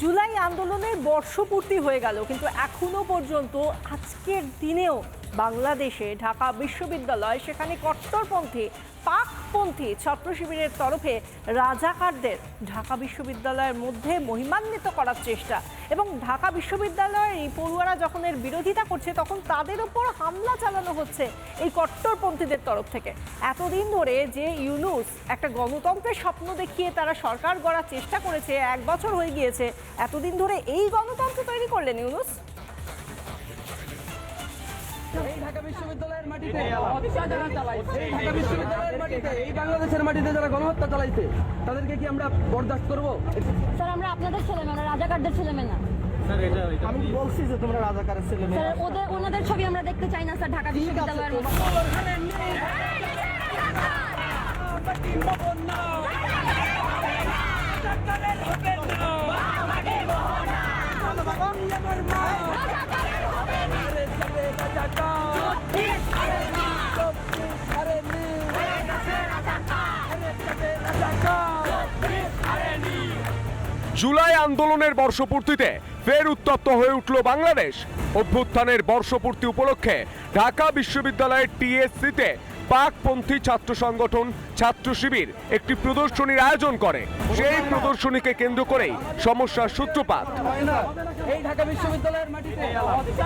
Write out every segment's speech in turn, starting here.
জুলাই আন্দোলনের বর্ষপূর্তি হয়ে গেল কিন্তু এখনও পর্যন্ত আজকের দিনেও বাংলাদেশে ঢাকা বিশ্ববিদ্যালয়, সেখানে কট্টরপন্থী, পাকপন্থী ছাত্র শিবিরের তরফে রাজাকারদের ঢাকা বিশ্ববিদ্যালয়ের মধ্যে মহিমান্বিত করার চেষ্টা এবং ঢাকা বিশ্ববিদ্যালয়ের এই পড়ুয়ারা যখন এর বিরোধিতা করছে, তখন তাদের উপর হামলা চালানো হচ্ছে এই কট্টরপন্থীদের তরফ থেকে। এতদিন ধরে যে ইউনুস একটা গণতন্ত্রের স্বপ্ন দেখিয়ে তারা সরকার গড়ার চেষ্টা করেছে, এক বছর হয়ে গিয়েছে। এতদিন ধরে এই গণতন্ত্র তৈরি করলেন ইউনুস? বিশ্ববিদ্যালয়ের মাটিতে যারা চালাইছে। এই ঢাকা বিশ্ববিদ্যালয়ের মাটিতে এই বাংলাদেশের মাটিতে যারা গণহত্যা চালাইছে তাদেরকে কি আমরা বরদাস্ত করব? স্যার আমরা আপনাদের ছেলে মেয়ে আমরা রাজাকারদের ছেলে মেয়ে না। আমি বলছি যে তোমরা রাজাকারের ছেলে মেয়ে। স্যার ওদের ওনাদের ছবি আমরা দেখতে চাই না স্যার ঢাকা বিশ্ববিদ্যালয়ের মধ্যে। জুলাই আন্দোলনের বর্ষপূর্তিতে ফের উত্তপ্ত হয়ে উঠল বাংলাদেশ। অভ্যুত্থানের বর্ষপূর্তি উপলক্ষে ঢাকা বিশ্ববিদ্যালয়ের টিএসসিতে পাকপন্থী ছাত্র সংগঠন ছাত্র শিবির একটি প্রদর্শনীর আয়োজন করে। সেই প্রদর্শনীকে কেন্দ্র করেই সমস্যার সূত্রপাত। এই ঢাকা বিশ্ববিদ্যালয়ের মাটিতে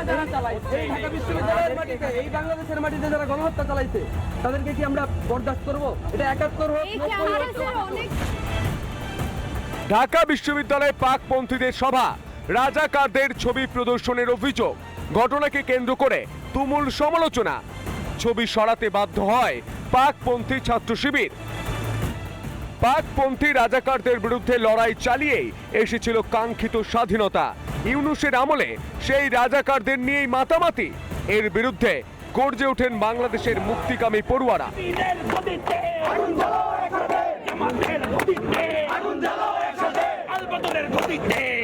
যারা চালাইছে এই ঢাকা বিশ্ববিদ্যালয়ের মাটিতে এই বাংলাদেশের মাটিতে যারা গণহত্যা চালাইছে তাদেরকে কি আমরা বরদাস্ত করব? এটা একাত্তর হোক এই ক্যামেরা স্যার অনেক ঢাকা বিশ্ববিদ্যালয়ে পাকপন্থীদের সভা রাজাকারদের ছবি প্রদর্শনের অভিযোগ। ঘটনাকে কেন্দ্র করে তুমুল সমালোচনা। ছবি সরাতে বাধ্য হয় পাকপন্থী ছাত্র শিবির। পাকপন্থী রাজাকারদের বিরুদ্ধে লড়াই চালিয়েই এসেছিল কাঙ্ক্ষিত স্বাধীনতা। ইউনুসের আমলে সেই রাজাকারদের নিয়েই মাতামাতি। এর বিরুদ্ধে গর্জে ওঠেন বাংলাদেশের মুক্তিকামী পড়ুয়ারা।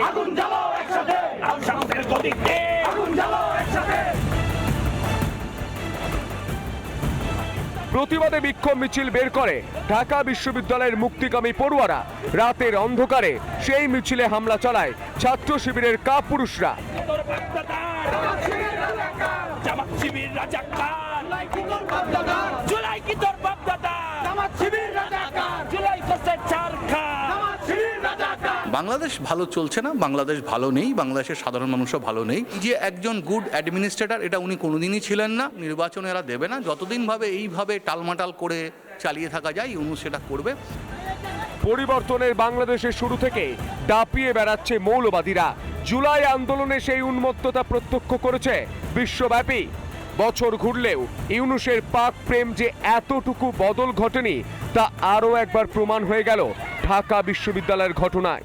আগুন একসাথে! প্রতিবাদে বিক্ষোভ মিছিল বের করে ঢাকা বিশ্ববিদ্যালয়ের মুক্তিকামী পড়ুয়ারা। রাতের অন্ধকারে সেই মিছিলে হামলা চালায় ছাত্র শিবিরের কাপুরুষরা। বাংলাদেশ ভালো চলছে না, বাংলাদেশ ভালো নেই, বাংলাদেশের সাধারণ মানুষও ভালো নেই। যে একজন গুড অ্যাডমিনিস্ট্রেটর এটা উনি কোনোদিনই ছিলেন না, নির্বাচন এরা দেবে না। যতদিন ভাবে এইভাবে টালমাটাল করে চালিয়ে থাকা যায় ইউনুস সেটা করবে। পরিবর্তনের বাংলাদেশের শুরু থেকে দাপিয়ে বেড়াচ্ছে মৌলবাদীরা। জুলাই আন্দোলনে সেই উন্মত্ততা প্রত্যক্ষ করেছে বিশ্বব্যাপী। বছর ঘুরলেও ইউনুসের পাক প্রেম যে এতটুকু বদল ঘটেনি, তা আরও একবার প্রমাণ হয়ে গেল ঢাকা বিশ্ববিদ্যালয়ের ঘটনায়।